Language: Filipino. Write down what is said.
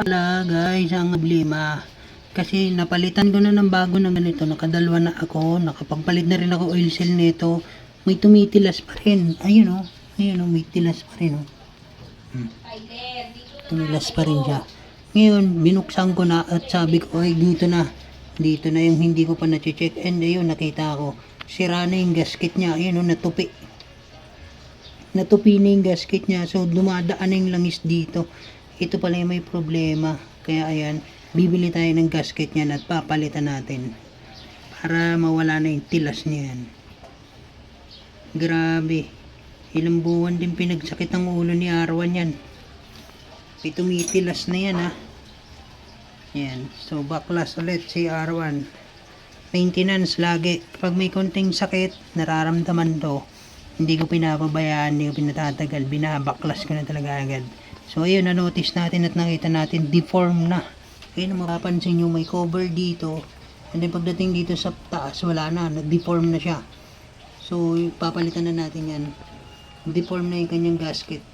Ala guys, ang problema. Kasi napalitan ko na ng bago na ganito. Nakadalwa na ako. Nakapagpalit na rin ako oil seal nito. May tumitilas pa rin. Ayun o. Ayun o, may tilas pa rin o. Hmm. Tumilas pa rin siya. Ngayon, binuksan ko na at sabi ko, ay dito na. Dito na yung hindi ko pa na-check. And ayun, nakita ko. Sira na yung gasket niya. Ayun o, natupi. Natupi na yung gasket niya. So, dumadaan na yung langis dito. Ito pala yung may problema. Kaya ayan, bibili tayo ng gasket niyan at papalitan natin. Para mawala na yung tilas niyan. Grabe. Ilang buwan din pinagsakit ang ulo ni Arwan yan. May tumitilas na yan ha. Yan. So, baklas ulit si Arwan. Maintenance lagi. Pag may konting sakit, nararamdaman to. Hindi ko pinapabayaan, hindi ko pinatatagal. Binabaklas ko na talaga agad. So, ayun, na-notice natin at nakita natin, deform na. Ayun, mapapansin nyo, may cover dito. And then, pagdating dito sa taas, wala na. Nag-deform na siya. So, papalitan na natin yan. Deform na yung kanyang gasket.